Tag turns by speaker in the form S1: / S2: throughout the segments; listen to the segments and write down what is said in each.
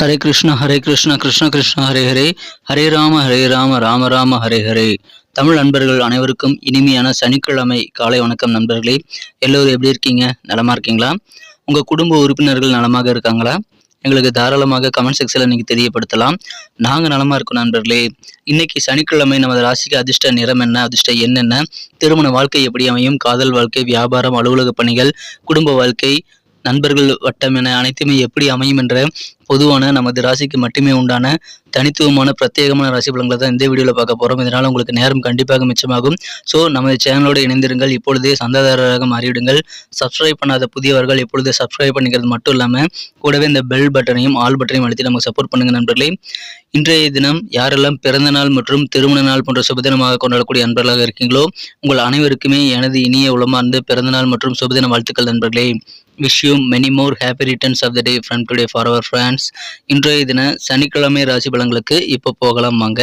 S1: ஹரே கிருஷ்ணா ஹரே கிருஷ்ணா கிருஷ்ண கிருஷ்ணா ஹரே ஹரே. ஹரே ராம ஹரே ராம ராம ராம ஹரே ஹரே. தமிழ் நண்பர்கள் அனைவருக்கும் இனிமையான சனிக்கிழமை காலை வணக்கம் நண்பர்களே. எல்லோரும் எப்படி இருக்கீங்க? நலமா இருக்கீங்களா? உங்க குடும்ப உறுப்பினர்கள் நலமாக இருக்காங்களா? எங்களுக்கு தாராளமாக கமெண்ட் செக்ஷனில் நீங்கள் தெரியப்படுத்தலாம். நாங்கள் நலமா இருக்கோம் நண்பர்களே. இன்னைக்கு சனிக்கிழமை நமது ராசிக்கு அதிர்ஷ்ட நிறம் என்ன அதிர்ஷ்ட என்னென்ன திருமண வாழ்க்கை எப்படி அமையும்? காதல் வாழ்க்கை வியாபாரம் அலுவலக பணிகள் குடும்ப வாழ்க்கை நண்பர்கள் வட்டம் என அனைத்துமே எப்படி அமையும் என்ற பொதுவான நமது ராசிக்கு மட்டுமே உண்டான தனித்துவமான பிரத்யேகமான ராசி பலன்களை தான் இந்த வீடியோவில் பார்க்க போகிறோம் இதனால் உங்களுக்கு நேரம் கண்டிப்பாக மிச்சமாகும். ஸோ நமது சேனலோடு இணைந்திருங்கள். இப்பொழுதே சந்தாதாரராக மாறிவிடுங்கள். சப்ஸ்கிரைப் பண்ணாத புதியவர்கள் இப்பொழுது சப்ஸ்கிரைப் பண்ணிக்கிறது மட்டும் இல்லாமல் கூடவே இந்த பெல் பட்டனையும் ஆல் பட்டனையும் அழுத்தி நமக்கு சப்போர்ட் பண்ணுங்கள் நண்பர்களே. இன்றைய தினம் யாரெல்லாம் பிறந்த நாள் மற்றும் திருமண நாள் போன்ற சுபதினமாக கொண்டாடக்கூடிய நண்பர்களாக இருக்கீங்களோ உங்கள் அனைவருக்குமே எனது இனிய உளமார்ந்த பிறந்தநாள் மற்றும் சுபதின வாழ்த்துக்கள் நண்பர்களே. Wish you many more happy returns of the day from today for our friends இன்றைய தின சனிக்கிழமை ராசி பலன்களுக்கு இப்போ போகலாம் வாங்க.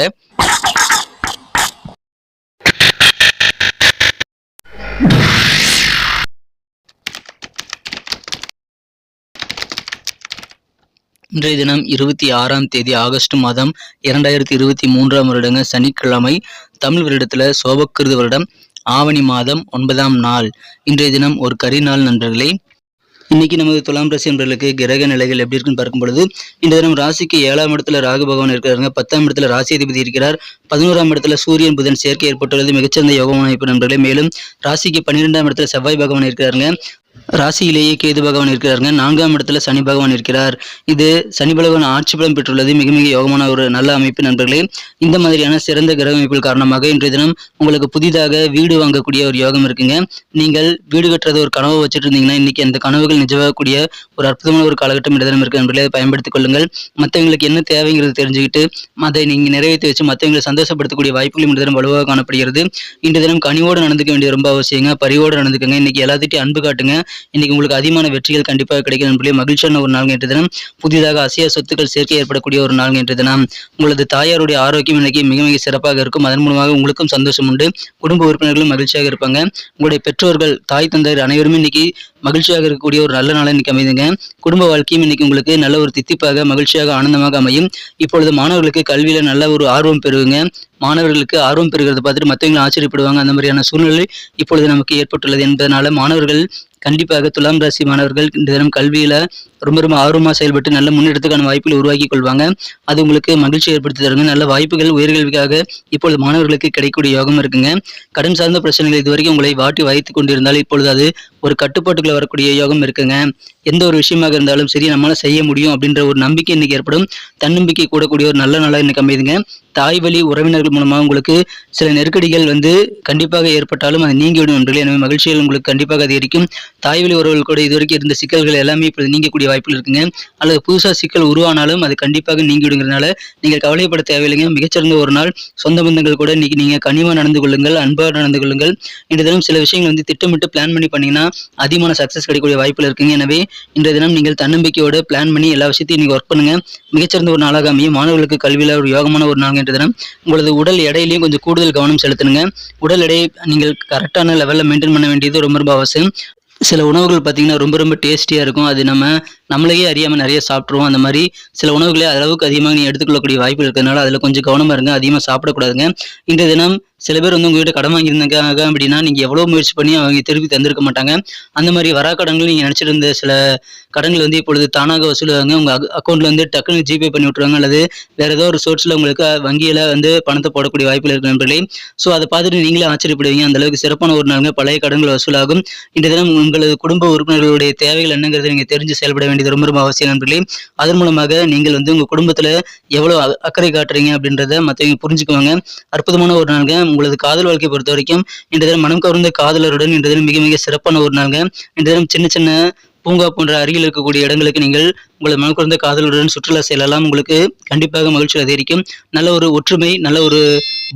S1: இன்றைய தினம் இருபத்தி ஆறாம் தேதி ஆகஸ்ட் மாதம் இரண்டாயிரத்தி இருபத்தி மூன்றாம் வருடங்க சனிக்கிழமை தமிழ் வருடத்தில் சோபக்கிருது வருடம் ஆவணி மாதம் ஒன்பதாம் நாள். இன்றைய தினம் ஒரு கரி நாள் நண்பர்களே இன்னைக்கு நமது துலாம் ராசி என்பர்களுக்கு கிரக நிலைகள் எப்படி இருக்குன்னு பார்க்கும் பொழுது இந்த தினம் ராசிக்கு ஏழாம் இடத்துல ராகு பகவான் இருக்கிறாங்க பத்தாம் இடத்துல ராசி அதிபதி இருக்கிறார். பதினோராம் இடத்துல சூரியன் புதன் சேர்க்கை ஏற்பட்டுள்ளது. மிகச்சிறந்த யோகமான அமைப்பு நண்பர்களே. மேலும் ராசிக்கு பன்னிரெண்டாம் இடத்துல செவ்வாய் பகவான் இருக்கிறாங்க ராசியிலேயே கேது பகவான் இருக்கிறாருங்க. நான்காம் இடத்துல சனி பகவான் இருக்கிறார். இது சனி பகவான் ஆட்சி பலம் பெற்றுள்ளது. மிக மிக யோகமான ஒரு நல்ல அமைப்பு நண்பர்களே. இந்த மாதிரியான சிறந்த கிரக அமைப்பில் காரணமாக இன்றைய தினம் உங்களுக்கு புதிதாக வீடு வாங்கக்கூடிய ஒரு யோகம் இருக்குங்க. நீங்கள் வீடு கட்டுறது ஒரு கனவு வச்சுட்டு இருந்தீங்கன்னா இன்னைக்கு அந்த கனவுகள் நிஜமாகக்கூடிய ஒரு அற்புதமான ஒரு காலகட்டம் இன்றைய தினம் இருக்கு நண்பர்களே. அதை பயன்படுத்திக் கொள்ளுங்கள். மற்றவங்களுக்கு என்ன தேவைங்கிறது தெரிஞ்சுக்கிட்டு அதை நீங்கள் நிறைவேற்றி வச்சு மற்றவங்களை சந்தோஷப்படுத்தக்கூடிய வாய்ப்புகள் இன்றைய தினம் வலுவாக காணப்படுகிறது. இன்றைய தினம் கனிவோடு நடந்துக்க வேண்டிய ரொம்ப அவசியங்க. பரிவோடு நடந்துக்கங்க. இன்னைக்கு எல்லாத்திட்டையும் அன்பு காட்டுங்க. இன்னைக்கு உங்களுக்கு அதிகமான வெற்றிகள் கண்டிப்பாக கிடைக்கும் நண்பர்களே. மகிழ்ச்சியான ஒரு நாள் இன்றைய தினம். புதிதாக அசைய சொத்துக்கள் சேர்க்கை ஏற்படக்கூடிய ஒரு நாள் இன்றைய தினம். உங்களது தாயாருடைய ஆரோக்கியம் இன்னைக்கு மிக மிக சிறப்பாக இருக்கும். அதன் மூலமாக உங்களுக்கும் சந்தோஷம் உண்டு. குடும்ப உறுப்பினர்களும் மகிழ்ச்சியாக இருப்பாங்க. உங்களுடைய பெற்றோர்கள் தாய் தந்தையர் அனைவருமே இன்னைக்கு மகிழ்ச்சியாக இருக்கக்கூடிய ஒரு நல்ல நாளாக இன்னைக்கு அமைதுங்க. குடும்ப வாழ்க்கையும் இன்னைக்கு உங்களுக்கு நல்ல ஒரு தித்திப்பாக மகிழ்ச்சியாக ஆனந்தமாக அமையும். இப்பொழுது மாணவர்களுக்கு கல்வியில நல்ல ஒரு ஆர்வம் பெறுவீங்க. மாணவர்களுக்கு ஆர்வம் பெறுகிறத பார்த்துட்டு மற்றவங்களும் ஆச்சரியப்படுவாங்க. அந்த மாதிரியான சூழ்நிலை இப்பொழுது நமக்கு ஏற்பட்டுள்ளது என்பதனால மாணவர்கள் கண்டிப்பாக துலாம் ராசி மாணவர்கள் இந்த தினம் கல்வியில ரொம்ப ரொம்ப ஆர்வமாக செயல்பட்டு நல்ல முன்னெடுத்துக்கான வாய்ப்புகளை உருவாக்கி கொள்வாங்க. அது உங்களுக்கு மகிழ்ச்சி ஏற்படுத்தி தருங்க. நல்ல வாய்ப்புகள் உயர்கல்விக்காக இப்பொழுது மாணவர்களுக்கு கிடைக்கக்கூடிய யோகம் இருக்குங்க. கடன் சார்ந்த பிரச்சனைகள் இதுவரைக்கும் உங்களை வாட்டி வாய்த்து கொண்டிருந்தால் இப்பொழுது அது ஒரு கட்டுப்பாட்டுக்குள்ள வரக்கூடிய யோகம் இருக்குங்க. எந்த ஒரு விஷயமாக இருந்தாலும் சரி நம்மளால செய்ய முடியும் அப்படின்ற ஒரு நம்பிக்கை இன்னைக்கு ஏற்படும். தன்னம்பிக்கை கூடக்கூடிய ஒரு நல்ல நாளாக இன்னைக்கு அமைதுங்க தாய் வழி உறவினர்கள் மூலமாக உங்களுக்கு சில நெருக்கடிகள் வந்து கண்டிப்பாக ஏற்பட்டாலும் அது நீங்கிவிடும் நண்பர்களே. எனவே மகிழ்ச்சிகள் உங்களுக்கு கண்டிப்பாக அதிகரிக்கும். தாய் வழி உறவுகள் கூட இதுவரைக்கும் இருந்த சிக்கல்கள் எல்லாமே இப்போ நீங்கக்கூடிய வாய்ப்புகள் இருக்குங்க. அல்லது புதுசாக சிக்கல் உருவானாலும் அது கண்டிப்பாக நீங்கிவிடுங்கிறதுனால நீங்கள் கவலைப்பட தேவையில்லைங்க. மிகச்சிறந்த ஒரு நாள். சொந்த பந்தங்கள் கூட இன்னைக்கு நீங்கள் கனிவாக நடந்து கொள்ளுங்கள் அன்பாக நடந்து கொள்ளுங்கள். இன்றைய தினம் சில விஷயங்கள் வந்து திட்டமிட்டு பிளான் பண்ணி பண்ணீங்கன்னா அதிகமான சக்சஸ் கிடைக்கக்கூடிய வாய்ப்புல இருக்குங்க. எனவே இன்றைய தினம் நீங்கள் தன்னம்பிக்கையோட பிளான் பண்ணி எல்லா விஷயத்தையும் நீங்கள் ஒர்க் பண்ணுங்க. மிகச்சிறந்த ஒரு நாளாக அமையும். மாணவர்களுக்கு கல்வியில் ஒரு யோகமான ஒரு நாள் என்ற தினம் உங்களது உடல் எடையிலையும் கொஞ்சம் கூடுதல் கவனம் செலுத்தணுங்க உடல் எடையை நீங்கள் கரெக்டான லெவலில் மெயின்டைன் பண்ண வேண்டியது ரொம்ப ரொம்ப அவசியம். சில உணவுகள் பார்த்தீங்கன்னா ரொம்ப ரொம்ப டேஸ்டியாக இருக்கும். அது நம்ம நம்மளையே அறியாமல் நிறைய சாப்பிட்ருவோம் அந்த மாதிரி சில உணவுகளை அளவுக்கு அதிகமாக நீ எடுத்துக்கொள்ளக்கூடிய வாய்ப்பு இருக்கிறதுனால அதில் கொஞ்சம் கவனமாக இருங்க. அதிகமாக சாப்பிடக்கூடாதுங்க. இந்த தினம் சில பேர் வந்து உங்ககிட்ட கடன் வாங்கியிருந்தாங்க அப்படின்னா நீங்கள் எவ்வளோ முயற்சி பண்ணி அவங்க திருப்பி தந்திருக்க மாட்டாங்க. அந்த மாதிரி வரா கடன்கள் நீங்கள் நினச்சிருந்த சில கடன்கள் வந்து இப்பொழுது தானாக வசூலுவாங்க உங்கள் அக்கௌண்ட்டில் வந்து டக்குன்னு ஜிபே பண்ணி விட்ருவாங்க அல்லது வேறு ஏதோ ஒரு சோர்ஸில் உங்களுக்கு வங்கியில் வந்து பணத்தை போடக்கூடிய வாய்ப்புகள் இருக்கு நண்பர்களே. ஸோ அதை பார்த்துட்டு நீங்களே ஆச்சரியப்படுவீங்க. அந்த அளவுக்கு சிறப்பான ஒரு நாளுங்க. பழைய கடன்கள் வசூலாகும். இந்த தினம் உங்களது குடும்ப உறுப்பினர்களுடைய தேவைகள் என்னங்கிறத நீங்கள் தெரிஞ்சு செயல்பட வேண்டும் வேண்டியது ரொம்ப ரொம்ப அவசியம் நண்பர்களே. அதன் மூலமாக நீங்கள் வந்து உங்கள் குடும்பத்தில் எவ்வளோ அக்கறை காட்டுறீங்க அப்படின்றத மற்றவங்க புரிஞ்சுக்குவாங்க. அற்புதமான ஒரு நாளுங்க. உங்களது காதல் வாழ்க்கையை பொறுத்த வரைக்கும் இன்றைய தினம் மனம் கவர்ந்த காதலருடன் இன்றைய தினம் மிக மிக சிறப்பான ஒரு நாளுங்க. இன்றைய தினம் சின்ன சின்ன பூங்கா போன்ற அருகில் இருக்கக்கூடிய இடங்களுக்கு நீங்கள் உங்களது மனம் குறைந்த காதலுடன் சுற்றுலா செல்லலாம். உங்களுக்கு கண்டிப்பாக மகிழ்ச்சி அதிகரிக்கும். நல்ல ஒரு ஒற்றுமை நல்ல ஒரு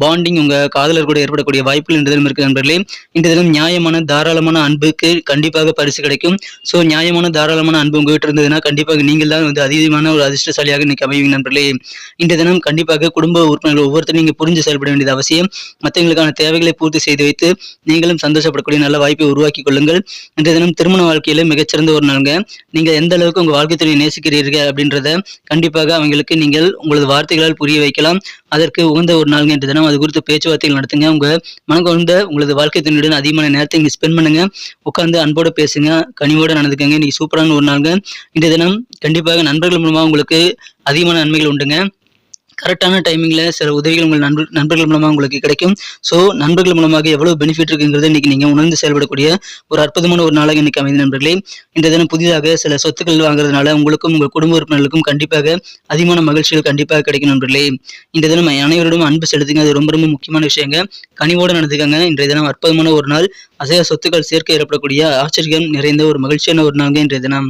S1: பாண்டிங் உங்க காதலர் கூட ஏற்படக்கூடிய வாய்ப்புகள் என்ற தினம் இருக்கு நண்பர்களே. இந்த தினம் நியாயமான தாராளமான அன்புக்கு கண்டிப்பாக பரிசு கிடைக்கும். ஸோ நியாயமான தாராளமான அன்பு உங்ககிட்ட இருந்ததுன்னா கண்டிப்பாக நீங்கள் தான் வந்து அதிகமான ஒரு அதிர்ஷ்டசாலியாக இன்னைக்கு அமைவீங்க நண்பர்களே. இந்த தினம் கண்டிப்பாக குடும்ப உறுப்பினர்கள் ஒவ்வொருத்தரும் நீங்க புரிஞ்சு செயல்பட வேண்டியது அவசியம். மற்றவங்களுக்கான தேவைகளை பூர்த்தி செய்து வைத்து நீங்களும் சந்தோஷப்படக்கூடிய நல்ல வாய்ப்பை உருவாக்கி கொள்ளுங்கள். இன்றைய தினம் திருமண வாழ்க்கையில மிகச்சிறந்த ஒரு ஒரு நாளுங்க. நீங்க எந்த அளவுக்கு உங்க வாழ்க்கை துணை நேசிக்கிறீர்கள் அப்படின்றத கண்டிப்பாக அவங்களுக்கு நீங்கள் உங்களது வார்த்தைகளால் புரிய வைக்கலாம். அதற்கு உகந்த ஒரு நாளுங்க இன்றைய தினம். அது குறித்து பேச்சுவார்த்தைகள் நடத்துங்க. உங்க மனக்குழந்த உங்களது வாழ்க்கை துணையுடன் அதிகமான நேரத்தை இங்கே ஸ்பெண்ட் பண்ணுங்க. உட்காந்து அன்போடு பேசுங்க கனிவோடு நடந்துக்கங்க. இன்னைக்கு சூப்பரான ஒரு நாளுங்க. இன்றைய தினம் கண்டிப்பாக நண்பர்கள் மூலமாக உங்களுக்கு அதிகமான நன்மைகள் உண்டுங்க. கரெக்டான டைமிங்கில் சில உதவிகள் உங்கள் நண்பர் நண்பர்கள் மூலமாக உங்களுக்கு கிடைக்கும். ஸோ நண்பர்கள் மூலமாக எவ்வளவு பெனிஃபிட் இருக்குங்கிறது இன்னைக்கு நீங்கள் உணர்ந்து செயல்படக்கூடிய ஒரு அற்புதமான ஒரு நாளாக இன்னைக்கு அமைந்த நண்பர்களே. இந்த தினம் புதிதாக சில சொத்துக்கள் வாங்குறதுனால உங்களுக்கும் உங்கள் குடும்ப உறுப்பினர்களுக்கும் கண்டிப்பாக அதிகமான மகிழ்ச்சிகள் கண்டிப்பாக கிடைக்கும் நண்பர்களே. இந்த தினம் அனைவரிடம் அன்பு செலுத்துங்க. அது ரொம்ப ரொம்ப முக்கியமான விஷயங்க. கனிவோடு நடந்துக்கங்க. இன்றைய தினம் அற்புதமான ஒரு நாள். அசைய சொத்துக்கள் சேர்க்க ஏற்படக்கூடிய ஆச்சரியம் நிறைந்த ஒரு மகிழ்ச்சியான ஒரு நாள்ங்க இன்றைய தினம்.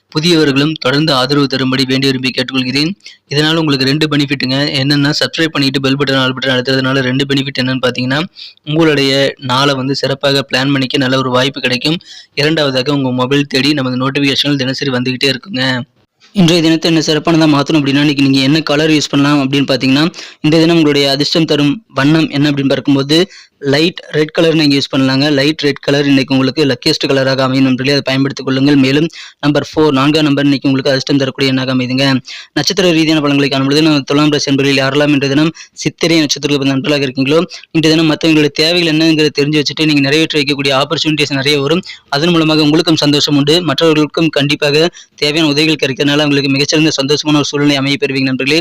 S1: புதியவர்களும் தொடர்ந்து ஆதரவு தரும்படி வேண்டி விரும்பி கேட்டுக்கொள்கிறேன். இதனால் உங்களுக்கு ரெண்டு பெனிஃபிட்டுங்க. என்னென்னா சப்ஸ்கிரைப் பண்ணிட்டு பெல் பட்டன் ஆல் பட்டன் அழுத்துறதுனால ரெண்டு பெனிஃபிட் என்னன்னு பார்த்தீங்கன்னா உங்களுடைய நாளை வந்து சிறப்பாக பிளான் பண்ணிக்க நல்ல ஒரு வாய்ப்பு கிடைக்கும். இரண்டாவதாக உங்கள் மொபைல் தேடி நமது நோட்டிஃபிகேஷன்கள் தினசரி வந்துக்கிட்டே இருக்குங்க. இன்றைய தினத்தை என்ன சிறப்பானதாக மாற்றணும் அப்படின்னா இன்றைக்கி நீங்கள் என்ன கலர் யூஸ் பண்ணலாம் அப்படின்னு பார்த்தீங்கன்னா இந்த தினம் உங்களுடைய அதிர்ஷ்டம் தரும் வண்ணம் என்ன அப்படின்னு பார்க்கும்போது லைட் ரெட் கலர் நீங்கள் யூஸ் பண்ணலாங்க. லைட் ரெட் கலர் இன்னைக்கு உங்களுக்கு லக்கியஸ்ட் கலராக அமையும் நண்பர்களே. அதை பயன்படுத்திக் கொள்ளுங்கள். மேலும் நம்பர் ஃபோர் நான்காம் நம்பர் இன்னைக்கு உங்களுக்கு அதிர்ஷ்டம் தரக்கூடிய எண்ணாக அமைதுங்க. நட்சத்திர ரீதியான பலன்களை காணும்பொழுது நம்ம துலாம் ராசி என்பதில் யாரெல்லாம் இன்றைய தினம் சித்திரை நட்சத்திரத்தில் நண்பர்களாக இருக்கீங்களோ இன்றைய தினம் மற்றவங்களுடைய தேவைகள் என்னங்கிறத தெரிஞ்சு வச்சுட்டு நீங்கள் நிறைவேற்றி வைக்கக்கூடிய ஆப்பர்ச்சுனிட்டிஸ் நிறைய வரும். அதன் மூலமாக உங்களுக்கும் சந்தோஷம் உண்டு. மற்றவர்களுக்கும் கண்டிப்பாக தேவையான உதவிகள் கிடைக்கிறதுனால உங்களுக்கு மிகச்சிறந்த சந்தோஷமான ஒரு சூழ்நிலை அமைய பெறுவீங்க நண்பர்களே.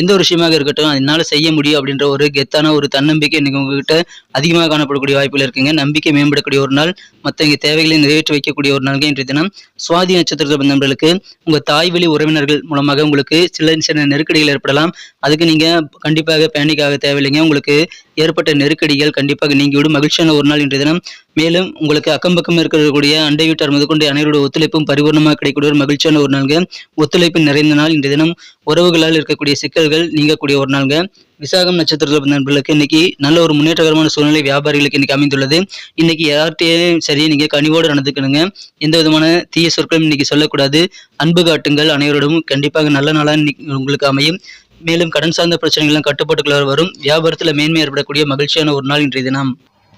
S1: எந்த ஒரு விஷயமாக இருக்கட்டும் என்னால் செய்ய முடியும் அப்படின்ற ஒரு கெத்தான ஒரு தன்னம்பிக்கை இன்னைக்கு உங்ககிட்ட அதிகமாக காணப்படக்கூடிய வாய்ப்புகள் இருக்குங்க. நம்பிக்கை மேம்படக்கூடிய ஒரு நாள் மற்றவங்க தேவைகளை நிறைவேற்றி வைக்கக்கூடிய ஒரு நாள்கள் இன்றைய தினம். சுவாதி நட்சத்திரத்தில் பிறந்தவர்களுக்கு உங்க தாய் வழி உறவினர்கள் மூலமாக உங்களுக்கு சில சில நெருக்கடிகள் ஏற்படலாம். அதுக்கு நீங்க கண்டிப்பாக பேனிக் ஆக தேவையில்லைங்க. உங்களுக்கு ஏற்பட்ட நெருக்கடிகள் கண்டிப்பாக நீங்கிவிடும். மகிழ்ச்சியான ஒரு நாள் இன்றைய தினம். மேலும் உங்களுக்கு அக்கம் பக்கம் இருக்கக்கூடிய அண்டை வீட்டார் முதற்கொண்டு அனைவருடைய ஒத்துழைப்பும் பரிபூர்ணமாக கிடைக்கக்கூடிய ஒரு மகிழ்ச்சியான ஒரு நாள்ங்க. ஒத்துழைப்பு நிறைந்த நாள். இன்றைய தினம் உறவுகளால் இருக்கக்கூடிய சிக்கல்கள் நீங்கக்கூடிய ஒரு நாள்ங்க. விசாகம் நட்சத்திரத்தில் நண்பர்களுக்கு இன்னைக்கு நல்ல ஒரு முன்னேற்றகரமான சூழ்நிலை வியாபாரிகளுக்கு இன்னைக்கு அமைந்துள்ளது. இன்னைக்கு யார்கிட்டயும் சரி நீங்க கனிவோடு நடந்துக்கணுங்க. எந்த விதமான தீய சொற்களும் இன்னைக்கு சொல்லக்கூடாது. அன்பு காட்டுங்கள் அனைவரோடும். கண்டிப்பாக நல்ல நாளாக இன்னைக்கு உங்களுக்கு அமையும். மேலும் கடன் சார்ந்த பிரச்சனைகள்லாம் கட்டுப்பாட்டுக்குள்ள வரும். வியாபாரத்தில் மேன்மை ஏற்படக்கூடிய மகிழ்ச்சியான ஒரு நாள் இன்றைய தினம்.